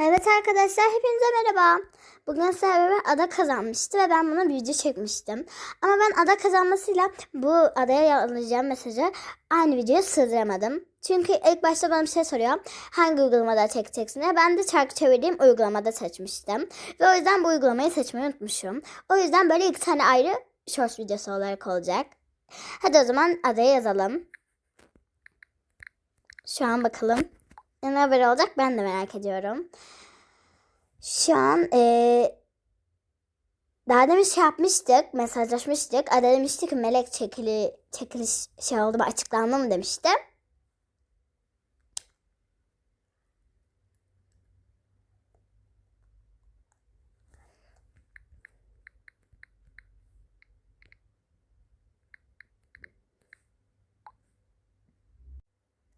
Evet arkadaşlar hepinize merhaba. Bugün sizlerle ada kazanmıştı ve ben buna video çekmiştim. Ama ben ada kazanmasıyla bu adaya yazacağım mesajı aynı videoya sığdıramadım. Çünkü ilk başta bana bir şey soruyor. Hangi uygulamada çekeceksin diye. Ben de şarkı çevirdiğim uygulamada seçmiştim. Ve o yüzden bu uygulamayı seçmeyi unutmuşum. O yüzden böyle iki tane ayrı short videosu olarak olacak. Hadi o zaman adaya yazalım. Şu an bakalım. Ne haber olacak ben de merak ediyorum. Şu an eee daha demin şey yapmıştık, mesajlaşmıştık. Ada demişti ki melek çekili, çekiliş şey oldu mu açıklandı mı demişti.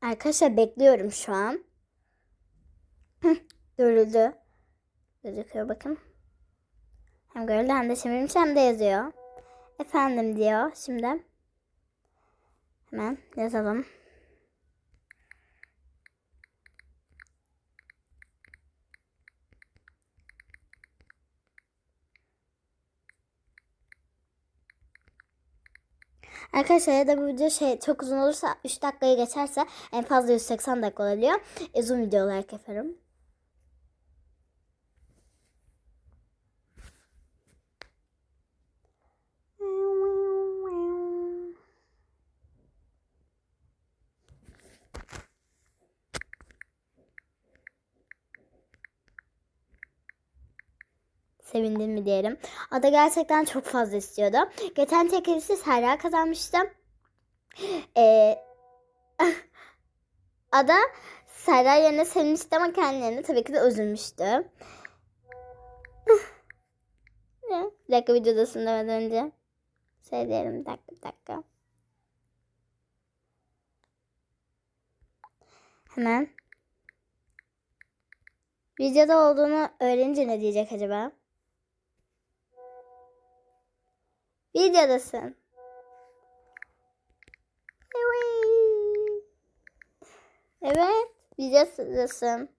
Arkadaşlar bekliyorum şu an. Görüldü. Gözüküyor bakın. Hem görüldü hem de çevirmiş hem de yazıyor. Efendim diyor şimdi. Hemen yazalım. Arkadaşlar ya da bu video şey çok uzun olursa 3 dakikayı geçerse en fazla 180 dakika olabiliyor. Uzun video olarak yaparım. Sevindin mi diyelim. Ada gerçekten çok fazla istiyordu. Geçen çekilişi Serra kazanmıştı. Ee, Ada Serra yerine sevinmişti ama kendilerine tabii ki de üzülmüştü. ne? Bir dakika videodasın demeden önce. Şey bir dakika bir dakika. Hemen. Videoda olduğunu öğrenince ne diyecek acaba? Videodasın. Evet. Videodasın.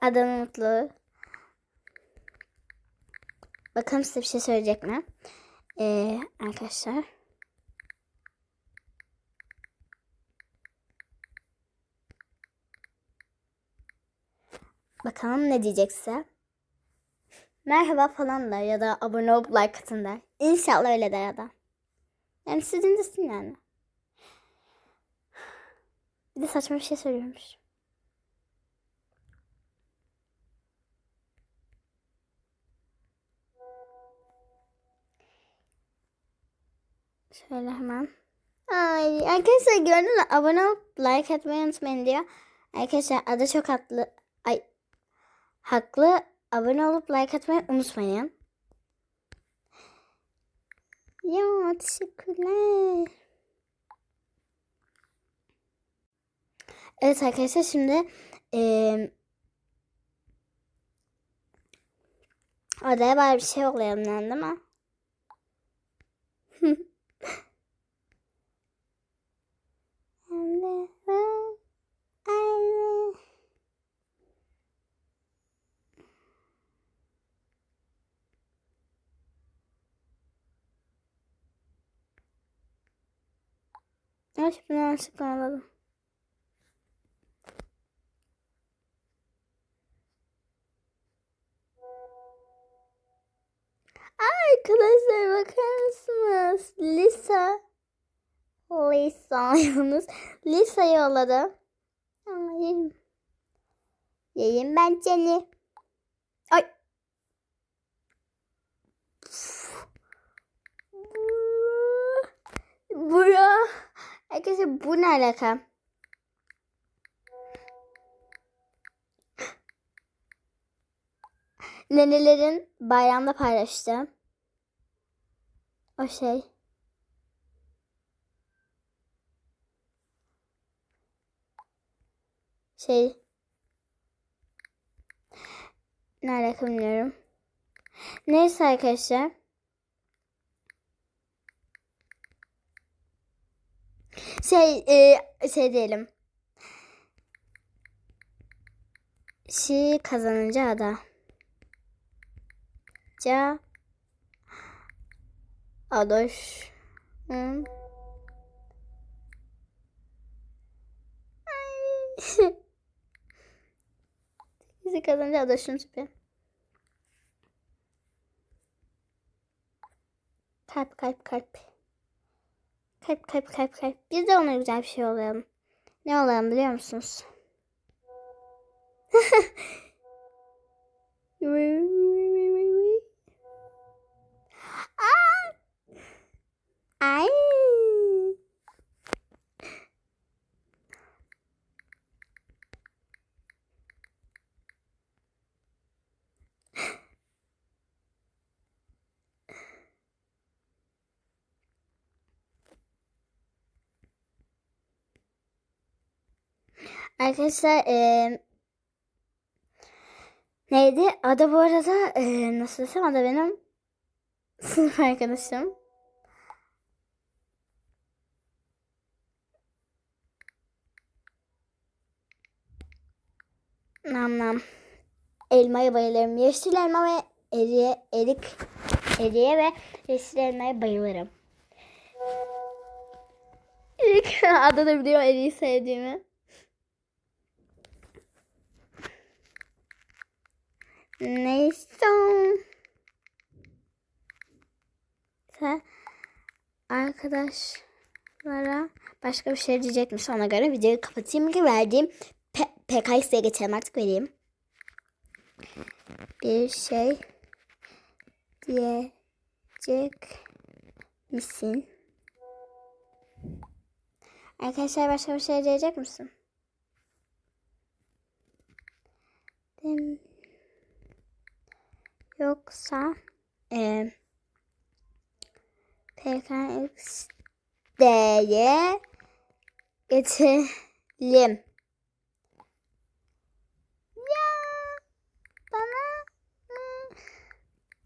Adam mutlu. Bakalım size bir şey söyleyecek mi? Ee, arkadaşlar. Bakalım ne diyecekse. Merhaba falan der ya da abone olup like atın der. İnşallah öyle der ya da. Yani siz dinlesin yani. Bir de saçma bir şey söylüyormuş. Şöyle hemen. Ay arkadaşlar gördünüz mü? Abone olup like atmayı unutmayın diyor. Arkadaşlar adı çok haklı. Haklı. Abone olup like atmayı unutmayın. Ya teşekkürler. Evet arkadaşlar şimdi eee adaya bari bir şey yollayalım yani değil mi? Ay bunu yanlışlıkla anladım. Arkadaşlar bakar mısınız? Lisa. Lisa yalnız. Lisa yolladı. Aa, yerim. Yerim ben seni. Ay. Bura. Arkadaşlar bu ne alaka? Nenelerin bayramda paylaştı. O şey. Şey. Ne alaka bilmiyorum. Neyse arkadaşlar. Şey e, şey diyelim. Şi kazanınca ada. Ca Adoş. Ay. Bizi kazanınca Adoş'un tipi. Kalp kalp kalp. Kalp kalp kalp kalp. Biz de ona güzel bir şey olalım. Ne olalım biliyor musunuz? Aa! Ay. Arkadaşlar eee neydi? Ada bu arada eee nasıl desem Ada benim sınıf arkadaşım. Nam nam. Elmaya bayılırım. Yeşil elma ve eriye, erik, eriye ve yeşil elmaya bayılırım. Erik, Ada da biliyor eriği sevdiğimi. Neyse. Arkadaşlara başka bir şey diyecek misin ona göre videoyu kapatayım ki verdiğim PKX'ye geçelim artık vereyim. Bir şey diyecek misin? Arkadaşlar başka bir şey diyecek misin? Dem Yoksa e, PKXD'ye mı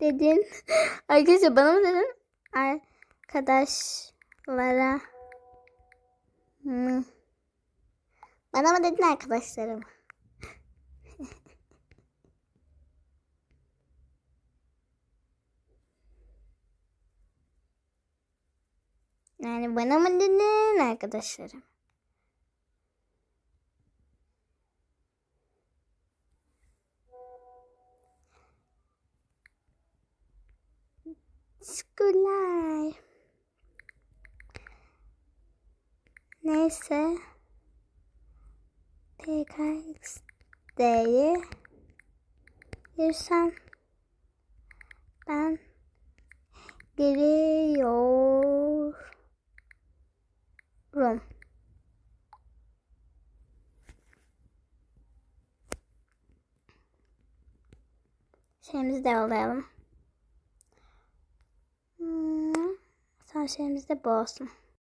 dedin? Arkadaşlar bana mı dedin? Arkadaşlara mı? Bana mı dedin arkadaşlarım? Yani bana mı dedin arkadaşlarım? Teşekkürler. Neyse. PKXD'yi girsem ben giriyorum. Şeyimizi de yollayalım. Hmm, son şeyimiz de bu olsun.